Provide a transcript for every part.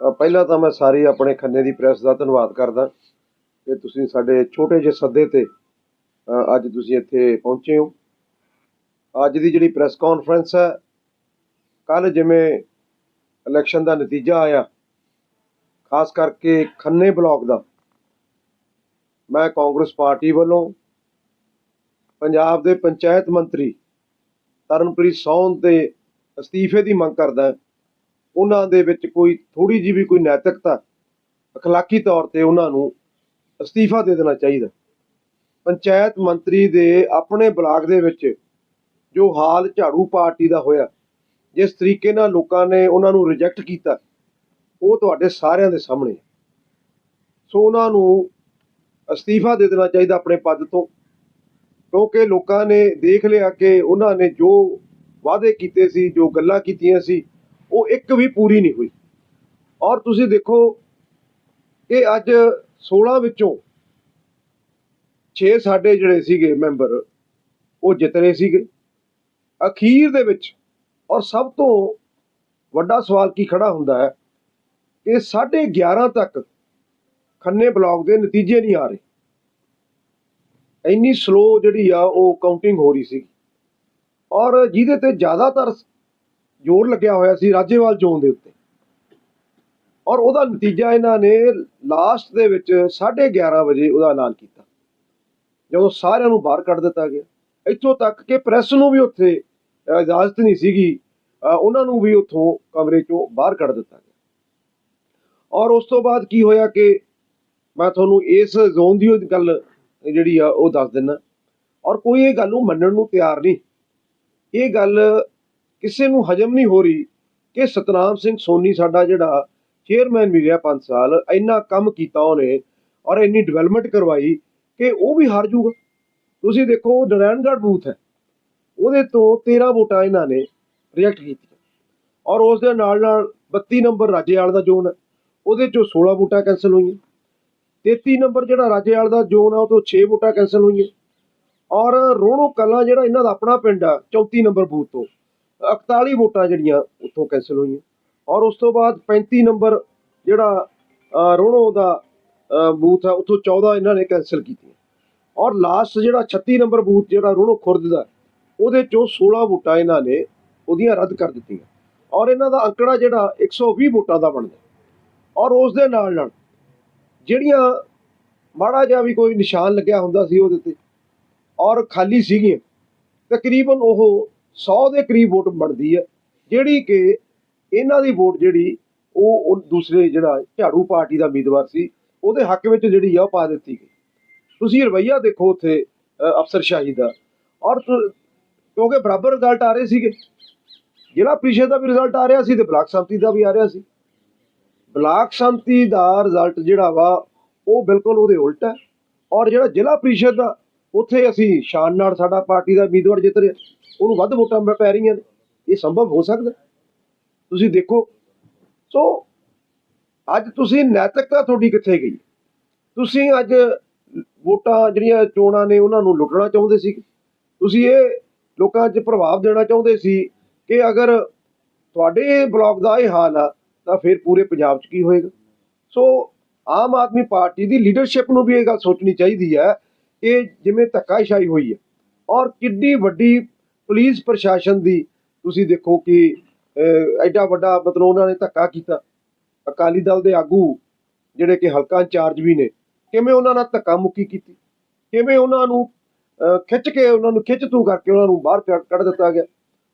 ਪਹਿਲਾਂ ਤਾਂ ਮੈਂ ਸਾਰੀ ਆਪਣੇ ਖੰਨੇ ਦੀ ਪ੍ਰੈਸ ਦਾ ਧੰਨਵਾਦ ਕਰਦਾ ਕਿ ਤੁਸੀਂ ਸਾਡੇ ਛੋਟੇ ਜਿਹੇ ਸੱਦੇ ਤੇ ਅੱਜ ਤੁਸੀਂ ਇੱਥੇ ਪਹੁੰਚੇ ਹੋ। ਅੱਜ ਦੀ ਜਿਹੜੀ ਪ੍ਰੈਸ ਕਾਨਫਰੰਸ ਹੈ ਕੱਲ ਜਿਵੇਂ ਇਲੈਕਸ਼ਨ ਦਾ ਨਤੀਜਾ ਆਇਆ, ਖਾਸ ਕਰਕੇ ਖੰਨੇ ਬਲਾਕ ਦਾ, ਮੈਂ ਕਾਂਗਰਸ ਪਾਰਟੀ ਵੱਲੋਂ ਪੰਜਾਬ ਦੇ ਪੰਚਾਇਤ ਮੰਤਰੀ ਤਰਨਪ੍ਰੀਤ ਸੌਨ ਦੇ ਅਸਤੀਫੇ ਦੀ ਮੰਗ ਕਰਦਾ ਹਾਂ ਉਹਨਾਂ ਦੇ ਵਿੱਚ ਕੋਈ ਥੋੜੀ ਜਿਹੀ ਵੀ ਕੋਈ ਨੈਤਿਕਤਾ ਅਖਲਾਕੀ ਤੌਰ ਤੇ ਉਹਨਾਂ ਨੂੰ ਅਸਤੀਫਾ ਦੇ ਦੇਣਾ ਚਾਹੀਦਾ। ਪੰਚਾਇਤ ਮੰਤਰੀ ਦੇ ਆਪਣੇ ਬਲਾਕ ਦੇ ਵਿੱਚ ਜੋ ਹਾਲ ਝਾੜੂ ਪਾਰਟੀ ਦਾ ਹੋਇਆ, ਜਿਸ ਤਰੀਕੇ ਨਾਲ ਲੋਕਾਂ ਨੇ ਉਹਨਾਂ ਨੂੰ ਰਿਜੈਕਟ ਕੀਤਾ, ਉਹ ਤੁਹਾਡੇ ਸਾਰਿਆਂ ਦੇ ਸਾਹਮਣੇ ਸੋ ਉਹਨਾਂ ਨੂੰ ਅਸਤੀਫਾ ਦੇ ਦੇਣਾ ਚਾਹੀਦਾ ਆਪਣੇ ਪਦ ਤੋਂ, ਕਿਉਂਕਿ ਲੋਕਾਂ ਨੇ ਦੇਖ ਲਿਆ ਕਿ ਉਹਨਾਂ ਨੇ ਜੋ ਵਾਅਦੇ ਕੀਤੇ ਸੀ, ਜੋ ਗੱਲਾਂ ਕੀਤੀਆਂ ਸੀ ਉਹ ਇੱਕ ਵੀ ਪੂਰੀ ਨਹੀਂ ਹੋਈ। ਔਰ ਤੁਸੀਂ ਦੇਖੋ, ਇਹ ਅੱਜ 16 ਵਿੱਚੋਂ 6 ਸਾਡੇ ਜਿਹੜੇ ਸੀਗੇ ਮੈਂਬਰ, ਉਹ ਜਿੱਤ ਰਹੇ ਸੀਗੇ। ਅਖੀਰ ਦੇ ਵਿੱਚ ਔਰ ਸਭ ਤੋਂ ਵੱਡਾ ਸਵਾਲ ਕੀ ਖੜਾ ਹੁੰਦਾ ਹੈ ਕਿ 11:30 ਤੱਕ ਖੰਨੇ ਬਲਾਕ ਦੇ ਨਤੀਜੇ ਨਹੀਂ ਆ ਰਹੇ। ਇੰਨੀ ਸਲੋ ਜਿਹੜੀ ਆ, ਉਹ ਕਾਊਂਟਿੰਗ ਹੋ ਰਹੀ ਸੀ ਔਰ ਜਿਹਦੇ ਤੇ ਜ਼ਿਆਦਾਤਰ ਜ਼ੋਰ ਲੱਗਿਆ ਹੋਇਆ ਸੀ ਰਾਜੇਵਾਲ ਚੋਣ ਦੇ ਉੱਤੇ। ਔਰ ਉਹਦਾ ਨਤੀਜਾ ਇਹਨਾਂ ਨੇ ਲਾਸਟ ਦੇ ਵਿੱਚ 11:30 ਵਜੇ ਉਹਦਾ ਐਲਾਨ ਕੀਤਾ। ਜਦੋਂ ਸਾਰਿਆਂ ਨੂੰ ਬਾਹਰ ਕੱਢ ਦਿੱਤਾ ਗਿਆ। ਇੱਥੋਂ ਤੱਕ ਕਿ ਪ੍ਰੈਸ ਨੂੰ ਵੀ ਉੱਥੇ ਇਜਾਜ਼ਤ ਨਹੀਂ ਸੀਗੀ। ਉਹਨਾਂ ਨੂੰ ਵੀ ਉੱਥੋਂ ਕਮਰੇ ਚੋਂ ਬਾਹਰ ਕੱਢ ਦਿੱਤਾ ਗਿਆ। ਔਰ ਉਸ ਤੋਂ ਬਾਅਦ ਕੀ ਹੋਇਆ ਕਿ ਮੈਂ ਤੁਹਾਨੂੰ ਇਸ ਜ਼ੋਨ ਦੀ ਗੱਲ ਜਿਹੜੀ ਆ ਉਹ ਦੱਸ ਦਿੰਨਾ ਔਰ ਕੋਈ ਇਹ ਗੱਲ ਨੂੰ ਮੰਨਣ ਨੂੰ ਤਿਆਰ ਨਹੀਂ। ਇਹ ਗੱਲ ਕਿਸੇ ਨੂੰ ਹਜਮ ਨਹੀਂ ਹੋ ਰਹੀ ਕਿ ਸਤਨਾਮ ਸਿੰਘ ਸੋਨੀ ਸਾਡਾ ਜਿਹੜਾ ਚੇਅਰਮੈਨ ਵੀ ਰਿਹਾ 5 ਸਾਲ, ਇੰਨਾ ਕੰਮ ਕੀਤਾ ਉਹਨੇ ਔਰ ਇੰਨੀ ਡਿਵੈਲਪਮੈਂਟ ਕਰਵਾਈ ਕਿ ਉਹ ਵੀ ਹਾਰ ਜੂਗਾ ਤੁਸੀਂ ਦੇਖੋ ਨਰਾਇਣਗੜ੍ਹ ਬੂਥ ਹੈ। ਉਹਦੇ ਤੋਂ 13 ਵੋਟਾਂ ਇਹਨਾਂ ਨੇ ਰਿਜੈਕਟ ਕੀਤੀਆਂ। ਔਰ ਉਸ ਦੇ ਨਾਲ ਨਾਲ 32 ਨੰਬਰ ਰਾਜੇਵਾਲ ਦਾ ਜ਼ੋਨ ਹੈ। ਉਹਦੇ ਚੋਂ 16 ਵੋਟਾਂ ਕੈਂਸਲ ਹੋਈਆਂ। 33 ਨੰਬਰ ਜਿਹੜਾ ਰਾਜੇਵਾਲ ਦਾ ਜ਼ੋਨ ਆ ਉਹ ਤੋਂ 6 ਵੋਟਾਂ ਕੈਂਸਲ ਹੋਈਆਂ। ਔਰ ਰੋਣੋ ਕਲਾਂ ਜਿਹੜਾ ਇਹਨਾਂ ਦਾ ਆਪਣਾ ਪਿੰਡ ਆ 34 ਨੰਬਰ ਬੂਥ ਤੋਂ। 41 ਵੋਟਾਂ ਜਿਹੜੀਆਂ ਉੱਥੋਂ ਕੈਂਸਲ ਹੋਈਆਂ। ਔਰ ਉਸ ਤੋਂ ਬਾਅਦ 35 ਨੰਬਰ ਜਿਹੜਾ ਅ, ਰੋਣੋ ਦਾ ਬੂਥ ਆ ਉੱਥੋਂ 14 ਇਹਨਾਂ ਨੇ ਕੈਂਸਲ ਕੀਤੀਆਂ। ਔਰ ਲਾਸਟ ਜਿਹੜਾ 36 ਨੰਬਰ ਬੂਥ ਜਿਹੜਾ ਰੋਣੋ ਖੁਰਦ ਦਾ ਉਹਦੇ ਚੋਂ 16 ਵੋਟਾਂ ਇਹਨਾਂ ਨੇ ਉਹਦੀਆਂ ਰੱਦ ਕਰ ਦਿੱਤੀਆਂ। ਔਰ ਇਹਨਾਂ ਦਾ ਅੰਕੜਾ ਜਿਹੜਾ 120 ਵੋਟਾਂ ਦਾ ਬਣਦਾ। ਔਰ ਉਸ ਦੇ ਨਾਲ ਨਾਲ ਜਿਹੜੀਆਂ ਮਾੜਾ ਜਿਹਾ ਵੀ ਕੋਈ ਨਿਸ਼ਾਨ ਲੱਗਿਆ ਹੁੰਦਾ ਸੀ ਉਹਦੇ ਤੇ ਔਰ ਖਾਲੀ ਸੀਗੀਆਂ ਤਕਰੀਬਨ ਉਹ 100 ਦੇ ਕਰੀਬ ਵੋਟ ਬਣਦੀ ਹੈ, ਜਿਹੜੀ ਕਿ ਇਹਨਾਂ ਦੀ ਵੋਟ ਜਿਹੜੀ ਉਹ ਉਹ ਦੂਸਰੇ ਜਿਹੜਾ ਝਾੜੂ ਪਾਰਟੀ ਦਾ ਉਮੀਦਵਾਰ ਸੀ, ਉਹਦੇ ਹੱਕ ਵਿੱਚ ਜਿਹੜੀ ਆ ਉਹ ਪਾ ਦਿੱਤੀ ਗਈ। ਤੁਸੀਂ ਰਵਈਆ ਦੇਖੋ ਉੱਥੇ ਅਫਸਰਸ਼ਾਹੀ ਦਾ। ਔਰ ਕਿਉਂਕਿ ਬਰਾਬਰ ਰਿਜ਼ਲਟ ਆ ਰਹੇ ਸੀਗੇ। ਜ਼ਿਲ੍ਹਾ ਪ੍ਰੀਸ਼ਦ ਦਾ ਵੀ ਰਿਜ਼ਲਟ ਆ ਰਿਹਾ ਸੀ ਤੇ ਬਲਾਕ ਸੰਮਤੀ ਦਾ ਵੀ ਆ ਰਿਹਾ ਸੀ। ਬਲਾਕ ਸੰਮਤੀ ਦਾ ਰਿਜ਼ਲਟ ਜਿਹੜਾ ਵਾ, ਉਹ ਬਿਲਕੁਲ ਉਹਦੇ ਉਲਟ ਹੈ। ਔਰ ਜਿਹੜਾ ਜ਼ਿਲ੍ਹਾ ਪ੍ਰੀਸ਼ਦ ਦਾ ਉੱਥੇ ਅਸੀਂ ਸ਼ਾਨ ਨਾਲ ਸਾਡਾ ਪਾਰਟੀ ਦਾ ਉਮੀਦਵਾਰ ਜਿੱਤ ਰਿਹਾ। ਉਹਨੂੰ ਵੱਧ ਵੋਟਾਂ ਪੈ- ਰਹੀਆਂ ਨੇ। ਇਹ ਸੰਭਵ ਹੋ ਸਕਦਾ। ਤੁਸੀਂ ਦੇਖੋ। ਸੋ, ਅੱਜ ਤੁਸੀਂ ਨੈਤਿਕਤਾ ਤੁਹਾਡੀ ਕਿੱਥੇ ਗਈ? ਤੁਸੀਂ ਅੱਜ ਵੋਟਾਂ ਜਿਹੜੀਆਂ ਚੋਣਾਂ ਨੇ, ਉਹਨਾਂ ਨੂੰ ਲੁੱਟਣਾ ਚਾਹੁੰਦੇ ਸੀ। ਤੁਸੀਂ ਇਹ ਲੋਕਾਂ 'ਚ ਪ੍ਰਭਾਵ ਦੇਣਾ ਚਾਹੁੰਦੇ ਸੀ ਕਿ ਅਗਰ ਤੁਹਾਡੇ ਬਲਾਕ ਦਾ ਇਹ ਹਾਲ ਆ, ਤਾਂ ਫਿਰ ਪੂਰੇ ਪੰਜਾਬ 'ਚ ਕੀ ਹੋਏਗਾ? ਸੋ, ਆਮ ਆਦਮੀ ਪਾਰਟੀ ਦੀ ਲੀਡਰਸ਼ਿਪ ਨੂੰ ਵੀ ਇਹ ਗੱਲ ਸੋਚਣੀ ਚਾਹੀਦੀ ਹੈ ਇਹ ਜਿਵੇਂ ਧੱਕਾਸ਼ਾਹੀ ਹੋਈ ਹੈ। ਔਰ ਕਿੱਡੀ ਵੱਡੀ ਪੁਲਿਸ ਪ੍ਰਸ਼ਾਸਨ ਦੀ ਤੁਸੀਂ ਦੇਖੋ ਕਿ ਐਡਾ ਵੱਡਾ ਮਤਲਬ ਉਹਨਾਂ ਨੇ ਧੱਕਾ ਕੀਤਾ। ਅਕਾਲੀ ਦਲ ਦੇ ਆਗੂ ਜਿਹੜੇ ਕਿ ਹਲਕਾ ਇੰਚਾਰਜ ਵੀ ਨੇ, ਕਿਵੇਂ ਉਹਨਾਂ ਨਾਲ ਧੱਕਾ ਮੁੱਕੀ ਕੀਤੀ? ਕਿਵੇਂ ਉਹਨਾਂ ਨੂੰ ਖਿੱਚ ਕੇ ਉਹਨਾਂ ਨੂੰ ਖਿੱਚ ਤੂ ਕਰਕੇ ਉਹਨਾਂ ਨੂੰ ਬਾਹਰ ਕੱਢ ਦਿੱਤਾ ਗਿਆ?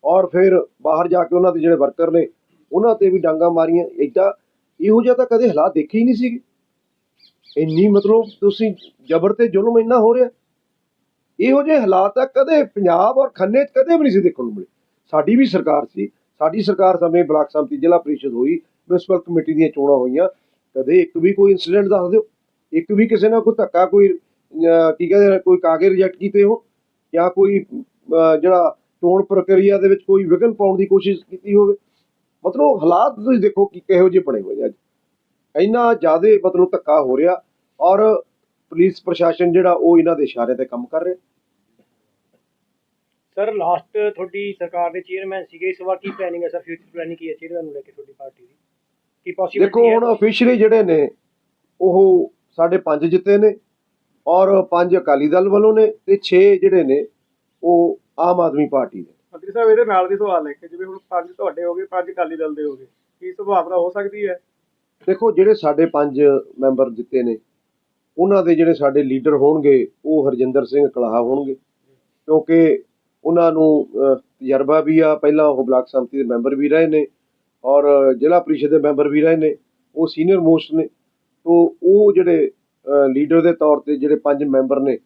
ਔਰ ਫਿਰ ਬਾਹਰ ਜਾ ਕੇ ਉਹਨਾਂ ਦੇ ਜਿਹੜੇ ਵਰਕਰ ਨੇ, ਉਹਨਾਂ ਤੇ ਵੀ ਡਾਂਗਾ ਮਾਰੀਆਂ। ਏਦਾਂ ਇਹੋ ਜਿਹਾ ਤਾਂ ਕਦੇ ਹਾਲਾਤ ਦੇਖੇ ਹੀ ਨਹੀਂ ਸੀਗੇ। ਇੰਨੀ ਮਤਲਬ ਤੁਸੀਂ ਜ਼ਬਰ ਤੇ ਜ਼ੁਲਮ ਇੰਨਾ ਹੋ ਰਿਹਾ। ਇਹੋ ਜਿਹੇ ਹਾਲਾਤ ਆ, ਕਦੇ ਪੰਜਾਬ ਔਰ ਖੰਨੇ 'ਚ ਕਦੇ ਵੀ ਨਹੀਂ ਸੀ ਦੇਖਣ ਨੂੰ ਮਿਲੇ। ਸਾਡੀ ਵੀ ਸਰਕਾਰ ਸੀ। ਸਾਡੀ ਸਰਕਾਰ ਸਮੇਂ ਬਲਾਕ ਸੰਮਤੀ ਜ਼ਿਲ੍ਹਾ ਪ੍ਰੀਸ਼ਦ ਹੋਈ, ਮਿਊਨਿਸਪਲ ਕਮੇਟੀ ਦੀਆਂ ਚੋਣਾਂ ਹੋਈਆਂ। ਕਦੇ ਇੱਕ ਵੀ ਕੋਈ ਇਨਸੀਡੈਂਟ ਦੱਸ ਦਿਓ। ਇੱਕ ਵੀ ਕਿਸੇ ਨਾਲ ਕੋਈ ਧੱਕਾ, ਕੋਈ ਕੀ ਕਹਿੰਦੇ ਕੋਈ ਕਾਗਜ਼ ਰਿਜੈਕਟ ਕੀਤੇ ਹੋ ਜਾਂ ਕੋਈ ਜਿਹੜਾ ਚੋਣ ਪ੍ਰਕਿਰਿਆ ਦੇ ਵਿੱਚ ਕੋਈ ਵਿਘਨ ਪਾਉਣ ਦੀ ਕੋਸ਼ਿਸ਼ ਕੀਤੀ ਹੋਵੇ। ਮਤਲਬ ਹਾਲਾਤ ਤੁਸੀਂ ਦੇਖੋ ਕਿ ਕਿਹੋ ਜਿਹੇ ਬਣੇ ਹੋਏ ਅੱਜ। ਇੰਨਾ ਜ਼ਿਆਦਾ ਮਤਲਬ ਧੱਕਾ ਹੋ ਰਿਹਾ। ਔਰ ਪੁਲਿਸ ਪ੍ਰਸ਼ਾਸਨ ਜਿਹੜਾ ਉਹ ਇਹਨਾਂ ਦੇ ਇਸ਼ਾਰੇ ਤੇ ਕੰਮ ਕਰ ਰਿਹਾ। ਸਰ ਲਾਸਟ ਤੁਹਾਡੀ ਸਰਕਾਰ ਦੇ ਚੇਅਰਮੈਨ ਸੀਗੇ ਇਸ ਵਾਰ ਕੀ ਪਲੈਨਿੰਗ ਹੈ ਸਰ? ਫਿਊਚਰ ਪਲੈਨਿੰਗ ਕੀ ਹੈ ਚੇਅਰਮੈਨ ਨੂੰ ਲੈ ਕੇ ਤੁਹਾਡੀ ਪਾਰਟੀ ਦੀ? ਕੀ ਪੋਸੀਬਲ ਦੇਖੋ ਹੁਣ ਅਫੀਸ਼ੀਅਲੀ ਜਿਹੜੇ ਨੇ ਉਹ ਸਾਡੇ ਪੰਜ ਜਿੱਤੇ ਨੇ ਔਰ ਪੰਜ ਅਕਾਲੀ ਦਲ ਵੱਲੋਂ ਨੇ ਤੇ 6 ਜਿਹੜੇ ਨੇ ਉਹ ਆਮ ਆਦਮੀ ਪਾਰਟੀ ਦੇ। ਮੰਤਰੀ ਸਾਹਿਬ ਇਹਦੇ ਨਾਲ ਦੀ ਸਵਾਲ ਹੈ ਕਿ ਜਿਵੇਂ ਹੁਣ ਪੰਜ ਤੁਹਾਡੇ ਹੋ ਗਏ ਪੰਜ ਅਕਾਲੀ ਦਲ ਦੇ ਹੋ ਗਏ ਕੀ ਸੰਭਾਵਨਾ ਹੋ ਸਕਦੀ ਹੈ? ਦੇਖੋ ਜਿਹੜੇ ਸਾਡੇ ਪੰਜ ਮੈਂਬਰ ਜਿੱਤੇ ਨੇ ਉਹਨਾਂ ਦੇ ਜਿਹੜੇ ਸਾਡੇ ਲੀਡਰ ਹੋਣਗੇ ਉਹ ਹਰਜਿੰਦਰ ਸਿੰਘ ਕਲਾਹਾ ਹੋਣਗੇ ਕਿਉਂਕਿ ਉਹਨਾਂ ਨੂੰ ਅਹ, ਤਜਰਬਾ ਵੀ ਆ ਪਹਿਲਾਂ ਉਹ ਬਲਾਕ ਸੰਮਤੀ ਦੇ ਮੈਂਬਰ ਵੀ ਰਹੇ ਨੇ ਔਰ ਜ਼ਿਲ੍ਹਾ ਪ੍ਰੀਸ਼ਦ ਦੇ ਮੈਂਬਰ ਵੀ ਰਹੇ ਨੇ ਉਹ ਸੀਨੀਅਰ ਮੋਸਟ ਨੇ ਤੋਂ ਉਹ ਜਿਹੜੇ ਲੀਡਰ ਦੇ ਤੌਰ ਤੇ ਜਿਹੜੇ ਪੰਜ ਮੈਂਬਰ ਨੇ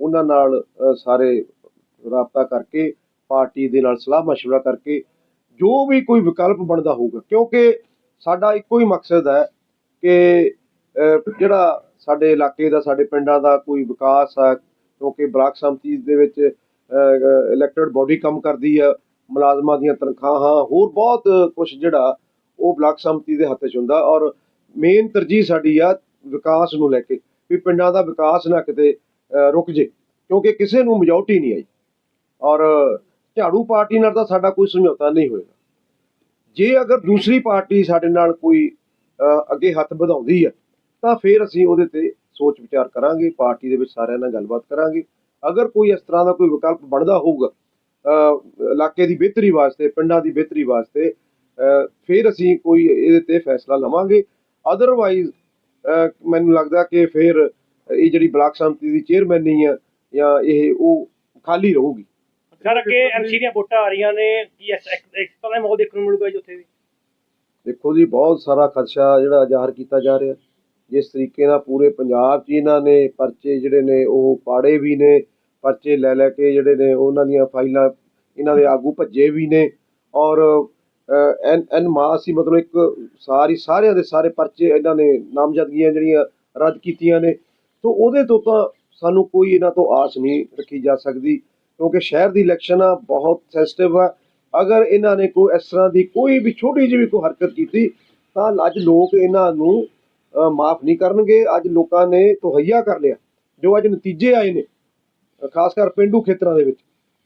ਉਹਨਾਂ ਨਾਲ ਅਹ, ਸਾਰੇ ਰਾਬਤਾ ਕਰਕੇ ਪਾਰਟੀ ਦੇ ਨਾਲ ਸਲਾਹ مشورہ ਕਰਕੇ ਜੋ ਵੀ ਕੋਈ ਵਿਕਲਪ ਬਣਦਾ ਹੋਊਗਾ ਕਿਉਂਕਿ ਸਾਡਾ ਇੱਕੋ ਹੀ ਮਕਸਦ ਹੈ ਕਿ ਅਹ, ਜਿਹੜਾ ਸਾਡੇ ਇਲਾਕੇ ਦਾ, ਸਾਡੇ ਪਿੰਡਾਂ ਦਾ ਕੋਈ ਵਿਕਾਸ ਆ, ਕਿਉਂਕਿ ਬਲਾਕ ਸੰਮਤੀ ਦੇ ਵਿੱਚ ਇਲੈਕਟਡ ਬਾਡੀ ਕੰਮ ਕਰਦੀ ਆ, ਮੁਲਾਜ਼ਮਾਂ ਦੀਆਂ ਤਨਖਾਹਾਂ, ਹੋਰ ਬਹੁਤ ਕੁਝ ਜਿਹੜਾ ਉਹ ਬਲਾਕ ਸੰਮਤੀ ਦੇ ਹੱਥ 'ਚ ਹੁੰਦਾ ਔਰ ਮੇਨ ਤਰਜੀਹ ਸਾਡੀ ਆ ਵਿਕਾਸ ਨੂੰ ਲੈ ਕੇ, ਵੀ ਪਿੰਡਾਂ ਦਾ ਵਿਕਾਸ ਨਾ ਕਿਤੇ ਰੁਕ ਜੇ, ਕਿਉਂਕਿ ਕਿਸੇ ਨੂੰ ਮੈਜੋਰਟੀ ਨਹੀਂ ਆਈ। ਔਰ ਝਾੜੂ ਪਾਰਟੀ ਨਾਲ ਤਾਂ ਸਾਡਾ ਕੋਈ ਸਮਝੌਤਾ ਨਹੀਂ ਹੋਏਗਾ ਜੇ ਅਗਰ ਦੂਸਰੀ ਪਾਰਟੀ ਸਾਡੇ ਨਾਲ ਕੋਈ ਅੱਗੇ ਹੱਥ ਵਧਾਉਂਦੀ ਹੈ ਤਾਂ ਫਿਰ ਅਸੀਂ ਉਹਦੇ ਤੇ ਸੋਚ ਵਿਚਾਰ ਕਰਾਂਗੇ ਪਾਰਟੀ ਦੇ ਵਿੱਚ ਸਾਰਿਆਂ ਨਾਲ ਗੱਲਬਾਤ ਕਰਾਂਗੇ। ਅਗਰ ਕੋਈ ਇਸ ਤਰ੍ਹਾਂ ਦਾ ਕੋਈ ਵਿਕਲਪ ਬਣਦਾ ਹੋਊਗਾ ਇਲਾਕੇ ਦੀ ਬਿਹਤਰੀ ਵਾਸਤੇ ਪਿੰਡਾਂ ਦੀ ਬਿਹਤਰੀ ਵਾਸਤੇ ਫਿਰ ਅਸੀਂ ਕੋਈ ਇਹਦੇ ਤੇ ਫੈਸਲਾ ਲਵਾਂਗੇ। ਅਦਰਵਾਈਜ਼ ਮੈਨੂੰ ਲੱਗਦਾ ਕਿ ਫਿਰ ਇਹ ਜਿਹੜੀ ਬਲਾਕ ਸੰਮਤੀ ਦੀ ਚੇਅਰਮੈਨੀ ਆ ਜਾਂ ਇਹ ਉਹ ਖਾਲੀ ਰਹੂਗੀ। ਸਰ ਅੱਗੇ ਐਮਸੀ ਦੀਆਂ ਵੋਟਾਂ ਆ ਰਹੀਆਂ ਨੇ ਕੀ ਇੱਕ ਤਰ੍ਹਾਂ ਮਾਹੌਲ ਦੇਖਣ ਨੂੰ ਮਿਲੂਗਾ ਜੀ ਉੱਥੇ ਵੀ? ਦੇਖੋ ਜੀ ਬਹੁਤ ਸਾਰਾ ਖਦਸ਼ਾ ਜਿਹੜਾ ਜ਼ਾਹਰ ਕੀਤਾ ਜਾ ਰਿਹਾ। ਜਿਸ ਤਰੀਕੇ ਨਾਲ ਪੂਰੇ ਪੰਜਾਬ 'ਚ ਇਹਨਾਂ ਨੇ ਪਰਚੇ ਜਿਹੜੇ ਨੇ ਉਹ ਪਾੜੇ ਵੀ ਨੇ, ਪਰਚੇ ਲੈ ਲੈ ਕੇ ਜਿਹੜੇ ਨੇ ਉਹਨਾਂ ਦੀਆਂ ਫਾਈਲਾਂ ਇਹਨਾਂ ਦੇ ਆਗੂ ਭੱਜੇ ਵੀ ਨੇ ਔਰ ਐਨ ਐਨ ਮਾਸ ਹੀ ਮਤਲਬ ਇੱਕ ਸਾਰੀ, ਸਾਰਿਆਂ ਦੇ ਸਾਰੇ ਪਰਚੇ ਇਹਨਾਂ ਨੇ ਨਾਮਜ਼ਦਗੀਆਂ ਜਿਹੜੀਆਂ ਰੱਦ ਕੀਤੀਆਂ ਨੇ। ਤੋਂ ਉਹਦੇ ਤੋਂ ਤਾਂ ਸਾਨੂੰ ਕੋਈ ਇਹਨਾਂ ਤੋਂ ਆਸ ਨਹੀਂ ਰੱਖੀ ਜਾ ਸਕਦੀ ਕਿਉਂਕਿ ਸ਼ਹਿਰ ਦੀ ਇਲੈਕਸ਼ਨ ਆ, ਬਹੁਤ ਸੈਂਸਿਟਿਵ ਆ। ਅਗਰ ਇਹਨਾਂ ਨੇ ਕੋਈ ਇਸ ਤਰ੍ਹਾਂ ਦੀ ਕੋਈ ਵੀ ਛੋਟੀ ਜਿਹੀ ਵੀ ਕੋਈ ਹਰਕਤ ਕੀਤੀ ਤਾਂ ਅੱਜ ਲੋਕ ਇਹਨਾਂ ਨੂੰ ਮਾਫ ਨਹੀਂ ਕਰਨਗੇ। ਅੱਜ ਲੋਕਾਂ ਨੇ ਤੋਹਈਆ ਕਰ ਲਿਆ। ਜੋ ਅੱਜ ਨਤੀਜੇ ਆਏ ਨੇ ਖਾਸ ਕਰ ਪਿੰਡੂ ਖੇਤਰਾਂ ਦੇ ਵਿੱਚ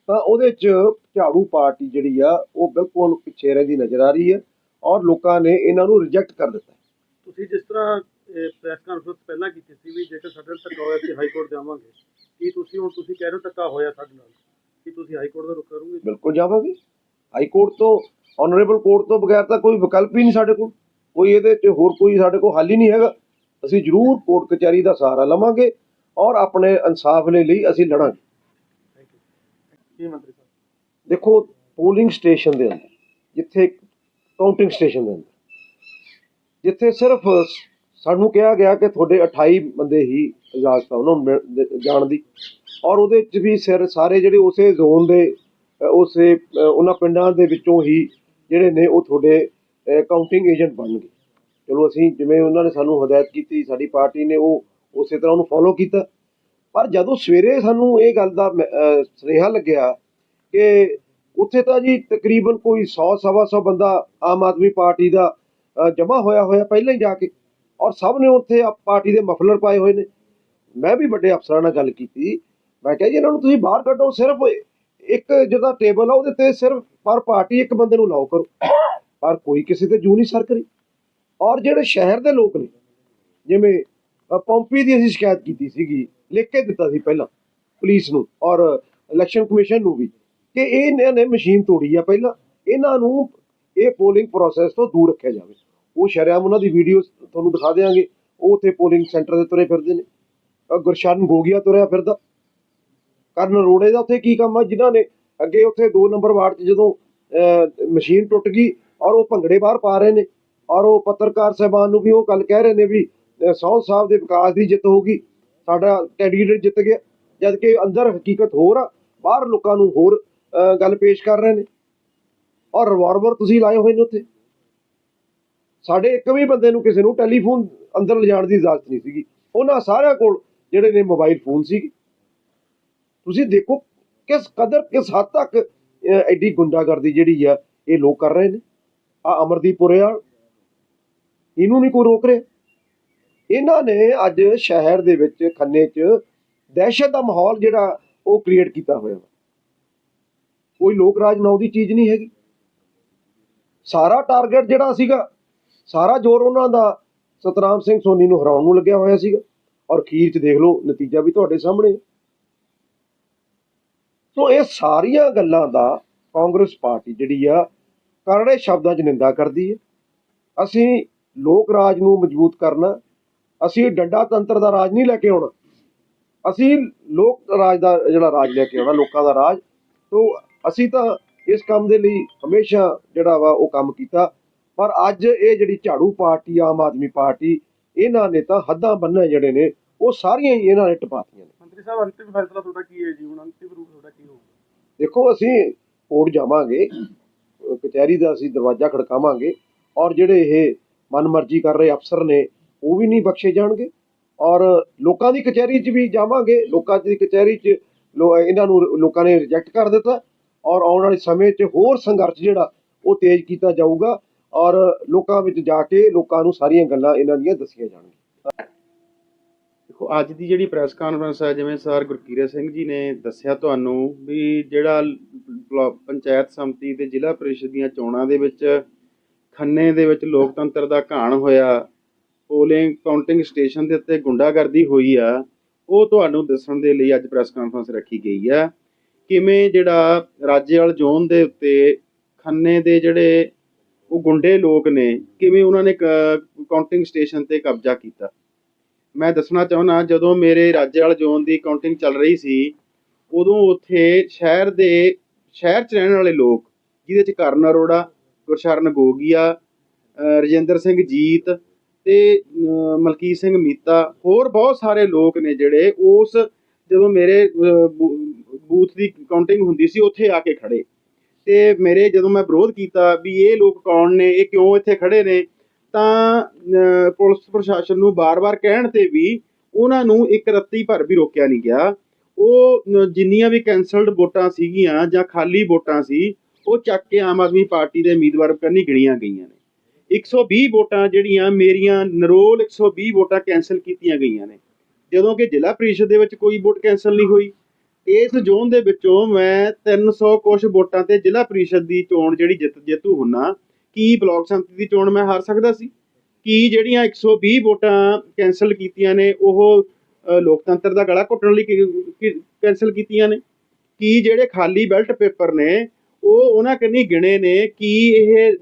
ਤਾਂ ਉਹਦੇ 'ਚ ਝਾੜੂ ਪਾਰਟੀ ਜਿਹੜੀ ਆ ਉਹ ਬਿਲਕੁਲ ਪਿੱਛੇ ਰਹਿੰਦੀ ਨਜ਼ਰ ਆ ਰਹੀ ਹੈ ਔਰ ਲੋਕਾਂ ਨੇ ਇਹਨਾਂ ਨੂੰ ਰਿਜੈਕਟ ਕਰ ਦਿੱਤਾ ਤੁਸੀਂ ਜਿਸ ਤਰ੍ਹਾਂ ਪ੍ਰੈਸ ਕਾਨਫਰੰਸ ਪਹਿਲਾਂ ਕੀਤੀ ਸੀ ਵੀ ਜੇਕਰ ਸਾਡੇ ਨਾਲ ਧੱਕਾ ਹੋਇਆ ਅਸੀਂ ਹਾਈ ਕੋਰਟ ਜਾਵਾਂਗੇ ਕੀ ਤੁਸੀਂ ਹੁਣ ਤੁਸੀਂ ਕਹਿ ਰਹੇ ਹੋ ਧੱਕਾ ਹੋਇਆ ਸਾਡੇ ਨਾਲ? ਕੀ ਤੁਸੀਂ ਹਾਈ ਕੋਰਟ ਦਾ ਰੁਖ ਕਰੋਗੇ? ਬਿਲਕੁਲ ਜਾਵਾਂਗੇ। ਹਾਈ ਕੋਰਟ ਤੋਂ ਆਨਰੇਬਲ ਕੋਰਟ ਤੋਂ ਬਗੈਰ ਤਾਂ ਕੋਈ ਵਿਕਲਪ ਹੀ ਨਹੀਂ ਸਾਡੇ ਕੋਲ। ਕੋਈ ਇਹਦੇ 'ਚ ਹੋਰ ਕੋਈ ਸਾਡੇ ਕੋਲ ਹੱਲ ਹੀ ਨਹੀਂ ਹੈਗਾ। ਅਸੀਂ ਜ਼ਰੂਰ ਕੋਰਟ ਕਚਹਿਰੀ ਦਾ ਸਹਾਰਾ ਲਵਾਂਗੇ ਔਰ ਆਪਣੇ ਇਨਸਾਫ ਦੇ ਲਈ ਅਸੀਂ ਲੜਾਂਗੇ। ਥੈਂਕ ਯੂ ਕੀ ਮੰਤਰੀ ਸਾਹਿਬ? ਦੇਖੋ ਪੋਲਿੰਗ ਸਟੇਸ਼ਨ ਦੇ ਅੰਦਰ ਜਿੱਥੇ ਕਾਊਂਟਿੰਗ ਸਟੇਸ਼ਨ ਦੇ ਅੰਦਰ ਜਿੱਥੇ ਸਿਰਫ ਸਾਨੂੰ ਕਿਹਾ ਗਿਆ ਕਿ ਤੁਹਾਡੇ 28 ਬੰਦੇ ਹੀ ਇਜਾਜ਼ਤ ਆ ਉਹਨਾਂ ਨੂੰ ਜਾਣ ਦੀ। ਔਰ ਉਹਦੇ ਚ ਵੀ ਸਿਰ ਸਾਰੇ ਜਿਹੜੇ ਉਸੇ ਜ਼ੋਨ ਦੇ ਉਸੇ ਉਹਨਾਂ ਪਿੰਡਾਂ ਦੇ ਵਿੱਚੋਂ ਹੀ ਜਿਹੜੇ ਨੇ ਉਹ ਤੁਹਾਡੇ ਕਾਊਂਟਿੰਗ ਏਜੰਟ ਬਣਨਗੇ ਚਲੋ ਅਸੀਂ ਜਿਵੇਂ ਉਹਨਾਂ ਨੇ ਸਾਨੂੰ ਹਦਾਇਤ ਕੀਤੀ, ਸਾਡੀ ਪਾਰਟੀ ਨੇ ਉਹ ਉਸੇ ਤਰ੍ਹਾਂ ਉਹਨੂੰ ਫੋਲੋ ਕੀਤਾ। ਪਰ ਜਦੋਂ ਸਵੇਰੇ ਸਾਨੂੰ ਇਹ ਗੱਲ ਦਾ ਮ- ਸੁਨੇਹਾ ਲੱਗਿਆ ਕਿ ਉੱਥੇ ਤਾਂ ਜੀ ਤਕਰੀਬਨ ਕੋਈ 100 ਸਵਾ ਸੌ ਬੰਦਾ ਆਮ ਆਦਮੀ ਪਾਰਟੀ ਦਾ ਜਮ੍ਹਾਂ ਹੋਇਆ ਹੋਇਆ ਪਹਿਲਾਂ ਹੀ ਜਾ ਕੇ। ਔਰ ਸਭ ਨੇ ਉੱਥੇ ਪਾਰਟੀ ਦੇ ਮਫਲਰ ਪਾਏ ਹੋਏ ਨੇ। ਮੈਂ ਵੀ ਵੱਡੇ ਅਫਸਰਾਂ ਨਾਲ ਗੱਲ ਕੀਤੀ। ਮੈਂ ਕਿਹਾ ਜੀ, ਇਹਨਾਂ ਨੂੰ ਤੁਸੀਂ ਬਾਹਰ ਕੱਢੋ, ਸਿਰਫ ਇੱਕ ਜਿਹੜਾ ਟੇਬਲ ਆ ਉਹਦੇ ਤੇ ਸਿਰਫ ਪਰ ਪਾਰਟੀ ਇੱਕ ਬੰਦੇ ਨੂੰ ਲਾਓ ਕਰੋ। ਪਰ ਕੋਈ ਕਿਸੇ ਤੇ ਜੂ ਨਹੀਂ ਸਰ ਕਰੀ। ਔਰ ਜਿਹੜੇ ਸ਼ਹਿਰ ਦੇ ਲੋਕ ਨੇ ਜਿਵੇਂ ਅ, ਪੌਂਪੀ ਦੀ ਅਸੀਂ ਸ਼ਿਕਾਇਤ ਕੀਤੀ ਸੀਗੀ ਲਿਖ ਕੇ ਦਿੱਤਾ ਸੀ ਪਹਿਲਾਂ ਪੁਲਿਸ ਨੂੰ ਔਰ ਇਲੈਕਸ਼ਨ ਕਮਿਸ਼ਨ ਨੂੰ ਵੀ ਕਿ ਇਹਨਾਂ ਨੇ ਮਸ਼ੀਨ ਤੋੜੀ ਆ ਪਹਿਲਾਂ। ਇਹਨਾਂ ਨੂੰ ਇਹ ਪੋਲਿੰਗ ਪ੍ਰੋਸੈਸ ਤੋਂ ਦੂਰ ਰੱਖਿਆ ਜਾਵੇ। ਉਹ ਸ਼ਰਿਆਮ ਉਹਨਾਂ ਦੀ ਵੀਡੀਓ ਤੁਹਾਨੂੰ ਦਿਖਾ ਦੇਵਾਂਗੇ ਉਹ ਉੱਥੇ ਪੋਲਿੰਗ ਸੈਂਟਰ ਦੇ ਤੁਰੇ ਫਿਰਦੇ ਨੇ। ਗੁਰਸ਼ਰਨ ਗੁਰਸ਼ਨ ਤੁਰਿਆ ਫਿਰਦਾ। ਕਰਨ ਰੋੜੇ ਦਾ ਉੱਥੇ ਕੀ ਕੰਮ ਆ? ਜਿਨ੍ਹਾਂ ਨੇ ਅੱਗੇ ਉੱਥੇ 2 ਨੰਬਰ ਵਾਰਡ 'ਚ ਜਦੋਂ ਮਸ਼ੀਨ ਟੁੱਟ ਗਈ ਔਰ ਉਹ ਭੰਗੜੇ ਬਾਹਰ ਪਾ ਰਹੇ ਨੇ। ਔਰ ਉਹ ਪੱਤਰਕਾਰ ਸਾਹਿਬਾਨ ਨੂੰ ਵੀ ਉਹ ਗੱਲ ਕਹਿ ਰਹੇ ਨੇ ਵੀ ਅਹ, ਸਾਹਿਬ ਦੇ ਵਿਕਾਸ ਦੀ ਜਿੱਤ ਹੋਊਗੀ ਸਾਡਾ ਕੈਂਡੀਡੇਟ ਜਿੱਤ ਗਿਆ। ਜਦ ਕਿ ਅੰਦਰ ਹਕੀਕਤ ਹੋਰ ਆ ਬਾਹਰ ਲੋਕਾਂ ਨੂੰ ਹੋਰ ਗੱਲ ਪੇਸ਼ ਕਰ ਰਹੇ ਨੇ। ਔਰ ਰਿਵਾਲਵਰ ਤੁਸੀਂ ਲਾਏ ਹੋਏ ਨੇ ਉੱਥੇ। ਸਾਡੇ ਇੱਕ ਵੀ ਬੰਦੇ ਨੂੰ ਕਿਸੇ ਨੂੰ ਟੈਲੀਫੋਨ ਅੰਦਰ ਲਿਜਾਣ ਦੀ ਇਜਾਜ਼ਤ ਨਹੀਂ ਸੀਗੀ। ਉਹਨਾਂ ਸਾਰਿਆਂ ਕੋਲ ਜਿਹੜੇ ਨੇ ਮੋਬਾਈਲ ਫੋਨ ਸੀ ਤੁਸੀਂ ਦੇਖੋ ਕਿਸ ਕਦਰ ਕਿਸ ਹੱਦ ਤੱਕ ਐਡੀ ਗੁੰਡਾਗਰਦੀ ਜਿਹੜੀ ਆ ਇਹ ਲੋਕ ਕਰ ਰਹੇ ਨੇ। ਆ ਅਮਰਦੀਪ ਪੁਰਿਆਲ ਇਹਨੂੰ ਨਹੀਂ ਕੋਈ ਰੋਕ ਰਿਹਾ। ਇਹਨਾਂ ਨੇ ਅੱਜ ਸ਼ਹਿਰ ਦੇ ਵਿੱਚ ਖੰਨੇ 'ਚ ਦਹਿਸ਼ਤ ਦਾ ਮਾਹੌਲ ਜਿਹੜਾ ਉਹ ਕ੍ਰੀਏਟ ਕੀਤਾ ਹੋਇਆ ਵਾ। ਕੋਈ ਲੋਕ ਰਾਜ ਨਾਉ ਦੀ ਚੀਜ਼ ਨਹੀਂ ਹੈਗੀ। ਸਾਰਾ ਟਾਰਗੇਟ ਜਿਹੜਾ ਸੀਗਾ, ਸਾਰਾ ਜ਼ੋਰ ਉਹਨਾਂ ਦਾ ਸਤਨਾਮ ਸਿੰਘ ਸੋਨੀ ਨੂੰ ਹਰਾਉਣ ਨੂੰ ਲੱਗਿਆ ਹੋਇਆ ਸੀਗਾ। ਔਰ ਖੀਰ 'ਚ ਦੇਖ ਲਓ, ਨਤੀਜਾ ਵੀ ਤੁਹਾਡੇ ਸਾਹਮਣੇ ਸੋ ਇਹ ਸਾਰੀਆਂ ਗੱਲਾਂ ਦਾ ਕਾਂਗਰਸ ਪਾਰਟੀ ਜਿਹੜੀ ਆ ਕਰੜੇ ਸ਼ਬਦਾਂ 'ਚ ਨਿੰਦਾ ਕਰਦੀ ਹੈ। ਅਸੀਂ ਲੋਕ ਰਾਜ ਨੂੰ ਮਜ਼ਬੂਤ ਕਰਨਾ ਅਸੀਂ ਡੰਡਾ ਤੰਤਰ ਦਾ ਰਾਜ ਨਹੀਂ ਲੈ ਕੇ ਆਉਣਾ। ਅਸੀਂ ਲੋਕ ਰਾਜ ਦਾ ਜਿਹੜਾ ਰਾਜ ਲੈ ਕੇ ਆਉਣਾ ਲੋਕਾਂ ਦਾ ਰਾਜ ਤੋਂ ਅਸੀਂ ਤਾਂ ਇਸ ਕੰਮ ਦੇ ਲਈ ਹਮੇਸ਼ਾ ਜਿਹੜਾ ਵਾ ਉਹ ਕੰਮ ਕੀਤਾ। ਪਰ ਅੱਜ ਇਹ ਜਿਹੜੀ ਝਾੜੂ ਪਾਰਟੀ ਆਮ ਆਦਮੀ ਪਾਰਟੀ ਇਹਨਾਂ ਨੇ ਤਾਂ ਹੱਦਾਂ ਬੰਨ੍ਹੇ ਜਿਹੜੇ ਨੇ ਉਹ ਸਾਰੀਆਂ ਹੀ ਇਹਨਾਂ ਨੇ ਟਪਾਤੀਆਂ ਨੇ। ਮੰਤਰੀ ਸਾਹਿਬ ਅੰਤਿਮ ਫੈਸਲਾ ਤੁਹਾਡਾ ਕੀ ਹੈ ਜੀ? ਹੁਣ ਅੰਤਿਮ ਰੂਪ ਤੁਹਾਡਾ ਕੀ ਹੋਊਗਾ? ਦੇਖੋ ਅਸੀਂ ਕੋਰਟ ਜਾਵਾਂਗੇ। ਕਚਹਿਰੀ ਦਾ ਅਸੀਂ ਦਰਵਾਜ਼ਾ ਖੜਕਾਵਾਂਗੇ ਔਰ ਜਿਹੜੇ ਇਹ ਮਨਮਰਜ਼ੀ ਕਰ ਰਹੇ ਅਫਸਰ ਨੇ, ਉਹ ਵੀ ਨਹੀਂ ਬਖਸ਼ੇ ਜਾਣਗੇ ਔਰ ਲੋਕਾਂ ਦੀ ਕਚਹਿਰੀ 'ਚ ਵੀ ਜਾਵਾਂਗੇ, ਲੋਕਾਂ ਦੀ ਕਚਹਿਰੀ 'ਚ ਲੋ- ਇਹਨਾਂ ਨੂੰ ਲੋਕਾਂ ਨੇ ਰਿਜੈਕਟ ਕਰ ਦਿੱਤਾ ਔਰ ਆਉਣ ਵਾਲੇ ਸਮੇਂ 'ਚ ਹੋਰ ਸੰਘਰਸ਼ ਜਿਹੜਾ, ਉਹ ਤੇਜ਼ ਕੀਤਾ ਜਾਊਗਾ ਔਰ ਲੋਕਾਂ ਵਿੱਚ ਜਾ ਕੇ ਲੋਕਾਂ ਨੂੰ ਸਾਰੀਆਂ ਗੱਲਾਂ ਇਹਨਾਂ ਦੀਆਂ ਦੱਸੀਆਂ ਜਾਣਗੀਆਂ। ਦੇਖੋ, ਅੱਜ ਦੀ ਜਿਹੜੀ ਪ੍ਰੈਸ ਕਾਨਫਰੰਸ ਹੈ ਜਿਵੇਂ ਸਰ ਗੁਰਕੀਰਤ ਸਿੰਘ ਜੀ ਨੇ ਦੱਸਿਆ ਤੁਹਾਨੂੰ ਵੀ ਜਿਹੜਾ ਪੰਚਾਇਤ ਸਮਿਤੀ ਤੇ ਜ਼ਿਲ੍ਹਾ ਪ੍ਰੀਸ਼ਦ ਦੀਆਂ ਚੋਣਾਂ ਦੇ ਵਿੱਚ ਖੰਨੇ ਦੇ ਵਿੱਚ ਲੋਕਤੰਤਰ ਦਾ ਘਾਣ ਹੋਇਆ। ਪੋਲਿੰਗ ਕਾਊਂਟਿੰਗ ਸਟੇਸ਼ਨ ਦੇ ਉੱਤੇ ਗੁੰਡਾਗਰਦੀ ਹੋਈ ਆ। ਉਹ ਤੁਹਾਨੂੰ ਦੱਸਣ ਦੇ ਲਈ ਅੱਜ ਪ੍ਰੈਸ ਕਾਨਫਰੰਸ ਰੱਖੀ ਗਈ ਆ। ਕਿਵੇਂ ਜਿਹੜਾ ਰਾਜੇਵਾਲ ਜ਼ੋਨ ਦੇ ਉੱਤੇ ਖੰਨੇ ਦੇ ਜਿਹੜੇ ਉਹ ਗੁੰਡੇ ਲੋਕ ਨੇ, ਕਿਵੇਂ ਉਹਨਾਂ ਨੇ ਕਾਊਂਟਿੰਗ ਸਟੇਸ਼ਨ ਤੇ ਕਬਜ਼ਾ ਕੀਤਾ? ਮੈਂ ਦੱਸਣਾ ਚਾਹੁੰਦਾ, ਜਦੋਂ ਮੇਰੇ ਰਾਜੇਵਾਲ ਜ਼ੋਨ ਦੀ ਕਾਊਂਟਿੰਗ ਚੱਲ ਰਹੀ ਸੀ, ਉਦੋਂ ਉੱਥੇ ਸ਼ਹਿਰ ਦੇ ਸ਼ਹਿਰ 'ਚ ਰਹਿਣ ਵਾਲੇ ਲੋਕ, ਜਿਹਦੇ 'ਚ ਕਰਨ ਅਰੋੜਾ ਗੁਰਸ਼ਰਨ ਗੋਗੀਆ, ਅਹ ਰਜਿੰਦਰ ਸਿੰਘ ਜੀਤ ਤੇ ਮਲਕੀਤ ਸਿੰਘ ਮੀਤਾ, ਹੋਰ ਬਹੁਤ ਸਾਰੇ ਲੋਕ ਨੇ ਜਿਹੜੇ ਉਸ ਜਦੋਂ ਮੇਰੇ ਬੂ- ਬੂਥ ਦੀ ਕਾਊਂਟਿੰਗ ਹੁੰਦੀ ਸੀ, ਉੱਥੇ ਆ ਕੇ ਖੜੇ। ਤੇ ਮੇਰੇ ਜਦੋਂ ਮੈਂ ਵਿਰੋਧ ਕੀਤਾ ਵੀ ਇਹ ਲੋਕ ਕੌਣ ਨੇ, ਇਹ ਕਿਉਂ ਇੱਥੇ ਖੜੇ ਨੇ, ਤਾਂ ਪੁਲਿਸ ਪ੍ਰਸ਼ਾਸਨ ਨੂੰ ਬਾਰ-ਬਾਰ ਕਹਿਣ ਤੇ ਵੀ ਉਹਨਾਂ ਨੂੰ ਇੱਕ ਰੱਤੀ ਭਰ ਵੀ ਰੋਕਿਆ ਨਹੀਂ ਗਿਆ। ਉਹ ਜਿੰਨੀਆਂ ਵੀ ਕੈਂਸਲਡ ਵੋਟਾਂ ਸੀਗੀਆਂ ਜਾਂ ਖਾਲੀ ਵੋਟਾਂ ਸੀ, ਉਹ ਚੱਕ ਕੇ ਆਮ ਆਦਮੀ ਪਾਰਟੀ ਦੇ ਉਮੀਦਵਾਰ ਕਰਨੀ ਗਿਣੀਆਂ ਗਈਆਂ ਨੇ। 120 ਵੋਟਾਂ ਜਿਹੜੀਆਂ ਮੇਰੀਆਂ ਨਰੋਲ 120 ਵੋਟਾਂ ਕੈਂਸਲ ਕੀਤੀਆਂ ਗਈਆਂ ਨੇ। ਜਦੋਂ ਕਿ ਜ਼ਿਲ੍ਹਾ ਪ੍ਰੀਸ਼ਦ ਦੇ ਵਿੱਚ ਕੋਈ ਵੋਟ ਕੈਂਸਲ ਨਹੀਂ ਹੋਈ। ਇਸ ਜ਼ੋਨ ਦੇ ਵਿੱਚੋਂ ਮੈਂ 300 ਕੁਛ ਵੋਟਾਂ ਤੇ ਜ਼ਿਲ੍ਹਾ ਪ੍ਰੀਸ਼ਦ ਦੀ ਚੋਣ ਜਿਹੜੀ ਜਿੱਤ ਜੇਤੂ ਹੁੰਨਾ, ਕੀ ਬਲਾਕ ਸੰਮਤੀ ਦੀ ਚੋਣ ਮੈਂ ਹਾਰ ਸਕਦਾ ਸੀ? ਕੀ ਜਿਹੜੀਆਂ 120 ਵੋਟਾਂ ਕੈਂਸਲ ਕੀਤੀਆਂ ਨੇ, ਉਹ ਲੋਕਤੰਤਰ ਦਾ ਗਲਾ ਘੁੱਟਣ ਲਈ ਕੈਂਸਲ ਕੀਤੀਆਂ ਨੇ? ਕੀ ਜਿਹੜੇ ਖਾਲੀ ਬੈਲਟ ਪੇਪਰ ਨੇ, ਉਹ ਉਹਨਾਂ ਕਿੰਨੀ ਗਿਣੇ ਨੇ? ਕੀ ਇਹ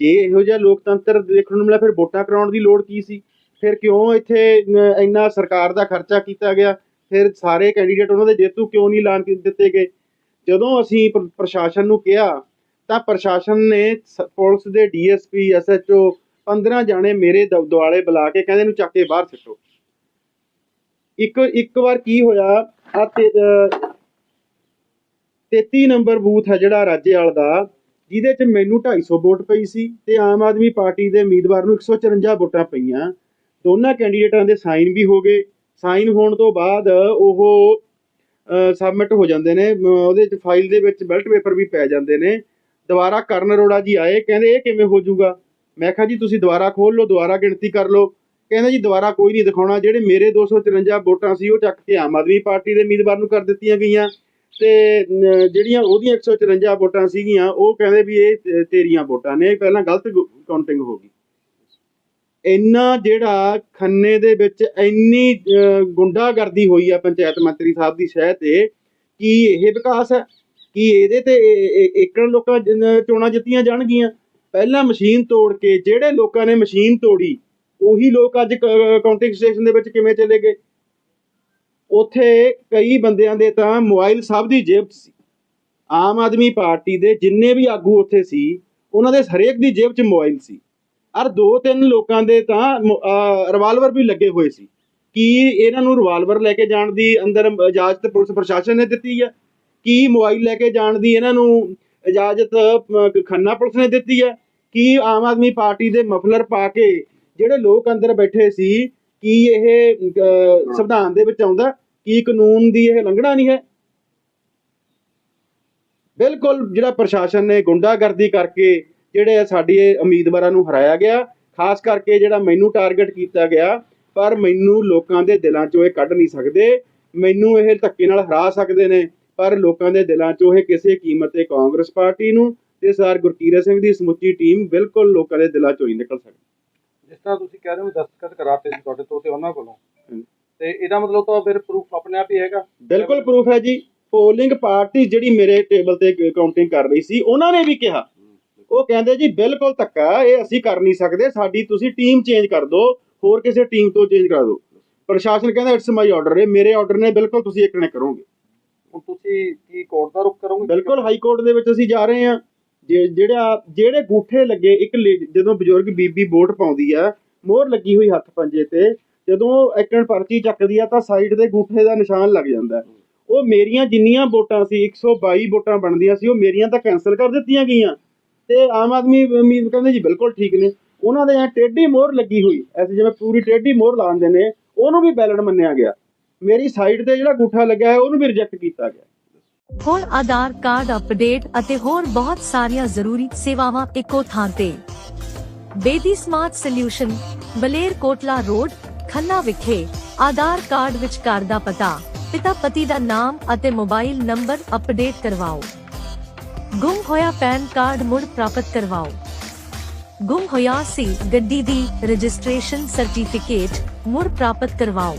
ਜੇ ਇਹੋ ਜਿਹਾ ਲੋਕਤੰਤਰ ਦੇਖਣ ਨੂੰ ਮਿਲਿਆ, ਫਿਰ ਵੋਟਾਂ ਕਰਾਉਣ ਦੀ ਲੋੜ ਕੀ ਸੀ? ਫਿਰ ਕਿਉਂ ਇੱਥੇ ਇੰਨਾ ਸਰਕਾਰ ਦਾ ਖਰਚਾ ਕੀਤਾ ਗਿਆ? ਫਿਰ ਸਾਰੇ ਕੈਂਡੀਡੇਟ ਉਹਨਾਂ ਦੇ ਜੇਤੂ ਕਿਉਂ ਨਹੀਂ ਐਲਾਨ ਦਿੱਤੇ ਗਏ? ਜਦੋਂ ਅਸੀਂ ਪ੍ਰਸ਼ਾਸਨ ਨੂੰ ਕਿਹਾ, ਤਾਂ ਪ੍ਰਸ਼ਾਸਨ ਨੇ ਸ- ਪੁਲਿਸ ਦੇ ਡੀਐਸਪੀ ਐਸਐਚਓ 15 ਜਾਣੇ ਮੇਰੇ ਦ- ਦੁਆਲੇ ਬੁਲਾ ਕੇ ਕਹਿੰਦੇ ਨੂੰ ਚੱਕ ਕੇ ਬਾਹਰ ਸਿੱਟੋ। ਇੱਕ ਇੱਕ ਵਾਰ ਕੀ ਹੋਇਆ? ਆ 33 ਨੰਬਰ ਬੂਥ ਹੈ ਜਿਹੜਾ ਰਾਜੇਵਾਲ ਦਾ, ਜਿਹਦੇ ਚ ਮੈਨੂੰ 250 ਵੋਟ ਪਈ ਸੀ ਤੇ ਆਮ ਆਦਮੀ ਪਾਰਟੀ ਦੇ ਉਮੀਦਵਾਰ ਨੂੰ 154 ਵੋਟਾਂ ਪਈਆਂ। ਦੋਨਾਂ ਕੈਂਡੀਡੇਟਾਂ ਦੇ ਸਾਈਨ ਵੀ ਹੋ ਗਏ। ਸਾਈਨ ਹੋਣ ਤੋਂ ਬਾਅਦ ਉਹ ਸਬਮਿਟ ਹੋ ਜਾਂਦੇ ਨੇ। ਉਹਦੇ ਚ ਫਾਈਲ ਦੇ ਵਿੱਚ ਬੈਲਟ ਪੇਪਰ ਵੀ ਪੈ ਜਾਂਦੇ ਨੇ। ਦੁਬਾਰਾ ਕਰਨ ਅਰੋੜਾ ਜੀ ਆਏ, ਕਹਿੰਦੇ ਇਹ ਕਿਵੇਂ ਹੋ ਜਾਊਗਾ? ਮੈਂ ਕਿਹਾ ਜੀ, ਤੁਸੀਂ ਦੁਬਾਰਾ ਖੋਲ ਲਓ, ਦੁਬਾਰਾ ਗਿਣਤੀ ਕਰ ਲਓ। ਕਹਿੰਦਾ ਜੀ ਦੁਬਾਰਾ ਕੋਈ ਨਹੀਂ ਦਿਖਾਉਣਾ। ਜਿਹੜੇ ਮੇਰੇ 254 ਵੋਟਾਂ ਸੀ, ਉਹ ਚੱਕ ਕੇ ਆਮ ਆਦਮੀ ਪਾਰਟੀ ਦੇ ਉਮੀਦਵਾਰ ਨੂੰ ਕਰ ਦਿੱਤੀਆਂ ਗਈਆਂ। ਤੇ ਜਿਹੜੀਆਂ ਉਹਦੀਆਂ 154 ਵੋਟਾਂ ਸੀਗੀਆਂ, ਉਹ ਕਹਿੰਦੇ ਵੀ ਇਹ ਤੇਰੀਆਂ ਵੋਟਾਂ ਨੇ। ਪਹਿਲਾਂ ਗਲਤ ਕਾਊਂਟਿੰਗ ਹੋ ਗਈ। ਇੰਨਾ ਜਿਹੜਾ ਖੰਨੇ ਦੇ ਵਿੱਚ ਇੰਨੀ ਗੁੰਡਾਗਰਦੀ ਹੋਈ ਆ ਪੰਚਾਇਤ ਮੰਤਰੀ ਸਾਹਿਬ ਦੀ ਸ਼ਹਿ ਤੇ, ਕੀ ਇਹ ਵਿਕਾਸ ਹੈ? ਕੀ ਇਹਦੇ ਤੇ ਏਕੜ ਲੋਕਾਂ ਚੋਣਾਂ ਜਿੱਤੀਆਂ ਜਾਣਗੀਆਂ? ਪਹਿਲਾਂ ਮਸ਼ੀਨ ਤੋੜ ਕੇ, ਜਿਹੜੇ ਲੋਕਾਂ ਨੇ ਮਸ਼ੀਨ ਤੋੜੀ ਉਹੀ ਲੋਕ ਅੱਜ ਕਾਊਂਟਿੰਗ ਸਟੇਸ਼ਨ ਦੇ ਵਿੱਚ ਕਿਵੇਂ ਚਲੇ ਗਏ? ਉੱਥੇ ਕਈ ਬੰਦਿਆਂ ਦੇ ਤਾਂ ਮੋਬਾਈਲ ਸਭ ਦੀ ਜੇਬ ਸੀ। ਆਮ ਆਦਮੀ ਪਾਰਟੀ ਦੇ ਜਿੰਨੇ ਵੀ ਆਗੂ ਉੱਥੇ ਸੀ, ਉਹਨਾਂ ਦੇ ਹਰੇਕ ਦੀ ਜੇਬ 'ਚ ਮੋਬਾਈਲ ਸੀ। ਔਰ ਦੋ ਤਿੰਨ ਲੋਕਾਂ ਦੇ ਤਾਂ ਰਿਵਾਲਵਰ ਵੀ ਲੱਗੇ ਹੋਏ ਸੀ। ਕੀ ਇਹਨਾਂ ਨੂੰ ਰਿਵਾਲਵਰ ਲੈ ਕੇ ਜਾਣ ਦੀ ਅੰਦਰ ਇਜਾਜ਼ਤ ਪੁਲਿਸ ਪ੍ਰਸ਼ਾਸਨ ਨੇ ਦਿੱਤੀ ਹੈ ਕੀ ਮੋਬਾਈਲ ਲੈ ਕੇ ਜਾਣ ਦੀ ਇਹਨਾਂ ਨੂੰ ਇਜਾਜ਼ਤ ਖੰਨਾ ਪੁਲਿਸ ਨੇ ਦਿੱਤੀ ਹੈ ਕੀ ਆਮ ਆਦਮੀ ਪਾਰਟੀ ਦੇ ਮਫਲਰ ਪਾ ਕੇ ਜਿਹੜੇ ਲੋਕ ਅੰਦਰ ਬੈਠੇ ਸੀ, ਕੀ ਇਹ ਸੰਵਿਧਾਨ ਦੇ ਵਿੱਚ ਆਉਂਦਾ, ਕੀ ਕਾਨੂੰਨ ਦੀ ਇਹ ਲੰਘਣਾ ਨਹੀਂ ਹੈ? ਬਿਲਕੁਲ ਜਿਹੜਾ ਪ੍ਰਸ਼ਾਸਨ ਨੇ ਗੁੰਡਾਗਰਦੀ ਕਰਕੇ ਜਿਹੜੇ ਸਾਡੀ ਉਮੀਦਵਾਰਾਂ ਨੂੰ ਹਰਾਇਆ ਗਿਆ, ਖਾਸ ਕਰਕੇ ਜਿਹੜਾ ਮੈਨੂੰ ਟਾਰਗੇਟ ਕੀਤਾ ਗਿਆ, ਪਰ ਮੈਨੂੰ ਲੋਕਾਂ ਦੇ ਦਿਲਾਂ 'ਚੋਂ ਇਹ ਕੱਢ ਨਹੀਂ ਸਕਦੇ, ਮੈਨੂੰ ਇਹ ਧੱਕੇ ਨਾਲ ਹਰਾ ਸਕਦੇ ਨੇ, ਪਰ ਲੋਕਾਂ ਦੇ ਦਿਲਾਂ 'ਚੋਂ ਇਹ ਕਿਸੇ ਕੀਮਤ ਤੇ ਕਾਂਗਰਸ ਪਾਰਟੀ ਨੂੰ ਤੇ ਸਰ ਗੁਰਕੀਰਤ ਸਿੰਘ ਦੀ ਸਮੁੱਚੀ ਟੀਮ ਬਿਲਕੁਲ ਲੋਕਾਂ ਦੇ ਦਿਲਾਂ ਚੋਂ ਹੀ ਨਿਕਲ ਸਕਦੀ। ਜਿਸ ਤਰ੍ਹਾਂ ਤੁਸੀਂ ਕਹਿ ਰਹੇ ਹੋ ਦਸਤਖਤ ਕਰਾਤੇ ਸੀ ਤੁਹਾਡੇ ਤੋਂ ਤੇ ਉਹਨਾਂ ਕੋਲੋਂ। ਤੇ ਇਹਦਾ ਮਤਲਬ ਤਾਂ ਫਿਰ ਪ੍ਰੂਫ ਆਪਣੇ ਆਪ ਹੀ ਹੈਗਾ। ਬਿਲਕੁਲ ਪ੍ਰੂਫ ਹੈ ਜੀ। ਪੋਲਿੰਗ ਪਾਰਟੀ ਜਿਹੜੀ ਮੇਰੇ ਟੇਬਲ ਤੇ ਕਾਊਂਟਿੰਗ ਕਰ ਰਹੀ ਸੀ ਉਹਨਾਂ ਨੇ ਵੀ ਕਿਹਾ। ਉਹ ਕਹਿੰਦੇ ਜੀ ਬਿਲਕੁਲ ਧੱਕਾ ਇਹ ਅਸੀਂ ਕਰ ਨਹੀਂ ਸਕਦੇ। ਸਾਡੀ ਤੁਸੀਂ ਟੀਮ ਚੇਂਜ ਕਰ ਦਿਓ ਹੋਰ ਕਿਸੇ ਟੀਮ ਤੋਂ ਚੇਂਜ ਕਰਾ ਦਿਓ। ਪ੍ਰਸ਼ਾਸਨ ਕਹਿੰਦਾ ਇਟਸ ਮਾਈ ਆਰਡਰ ਇਹ ਮੇਰੇ ਆਰਡਰ ਨੇ ਬਿਲਕੁਲ ਤੁਸੀਂ ਇੱਕ ਨੇ ਕਰੋਗੇ। ਹੁਣ ਤੁਸੀਂ ਕੀ ਕੋਰਟ ਦਾ ਰੁਖ ਕਰੋਗੇ? ਬਿਲਕੁਲ ਹਾਈ ਕੋਰਟ ਦੇ ਵਿੱਚ ਅਸੀਂ ਜਾ ਰਹੇ ਹਾਂ। ਜਿਹੜਾ ਜਿਹੜੇ ਗੂਠੇ ਲੱਗੇ, ਇੱਕ ਜਦੋਂ ਬਜ਼ੁਰਗ ਬੀਬੀ ਵੋਟ ਪਾਉਂਦੀ ਆ, ਮੋਹਰ ਲੱਗੀ ਹੋਈ ਹੱਥ ਪੰਜੇ ਤੇ, ਜਦੋਂ ਐਕਣ ਪਰਚੀ ਚੱਕਦੀ ਆ, ਤਾਂ ਸਾਈਡ ਤੇ ਗੂਠੇ ਦਾ ਨਿਸ਼ਾਨ ਲੱਗ ਜਾਂਦਾ। ਉਹ ਮੇਰੀਆਂ ਜਿੰਨੀਆਂ ਵੋਟਾਂ ਸੀ 122 ਵੋਟਾਂ ਬਣਦੀਆਂ ਸੀ, ਉਹ ਮੇਰੀਆਂ ਤਾਂ ਕੈਨਸਲ ਕਰ ਦਿੱਤੀਆਂ ਗਈਆਂ। ਤੇ ਆਮ ਆਦਮੀ ਉਮੀਦ ਕਹਿੰਦੇ ਜੀ, ਬਿਲਕੁਲ ਠੀਕ ਨੇ। ਉਹਨਾਂ ਦੇ ਐ ਟੇਢੀ ਮੋਹਰ ਲੱਗੀ ਹੋਈ, ਐਸੇ ਜਿਵੇਂ ਪੂਰੀ ਟੇਢੀ ਮੋਹਰ ਲਾਉਂਦੇ ਨੇ, ਉਹਨੂੰ ਵੀ ਵੈਲਿਡ ਮੰਨਿਆ ਗਿਆ। ਮੇਰੀ ਸਾਈਡ ਤੇ ਜਿਹੜਾ ਗੂਠਾ ਲੱਗਿਆ ਹੈ, ਉਹਨੂੰ ਵੀ ਰਿਜੈਕਟ ਕੀਤਾ ਗਿਆ। ਹੁਣ ਆਧਾਰ ਕਾਰਡ ਅਪਡੇਟ ਅਤੇ ਹੋਰ ਬਹੁਤ ਸਾਰੀਆਂ ਜ਼ਰੂਰੀ ਸੇਵਾਵਾਂ ਇੱਕੋ ਥਾਂ ਤੇ। Bedi smart solution, Malerkotla road, Khanna ਵਿਖੇ ਆਧਾਰ ਕਾਰਡ ਵਿੱਚ ਘਰ ਦਾ ਪਤਾ ਪਿਤਾ ਪਤੀ ਦਾ ਨਾਮ ਅਤੇ ਮੋਬਾਈਲ ਨੰਬਰ ਅਪਡੇਟ ਕਰਵਾਓ। ਗੁੰਮ ਹੋਇਆ ਪੈਨ ਕਾਰਡ ਮੁੜ ਪ੍ਰਾਪਤ ਕਰਵਾਓ। ਗੁੰਮ ਹੋਇਆ ਸੀ ਗੱਡੀ ਦੀ ਰਜਿਸਟ੍ਰੇਸ਼ਨ ਸਰਟੀਫਿਕੇਟ ਮੁੜ ਪ੍ਰਾਪਤ ਕਰਵਾਓ।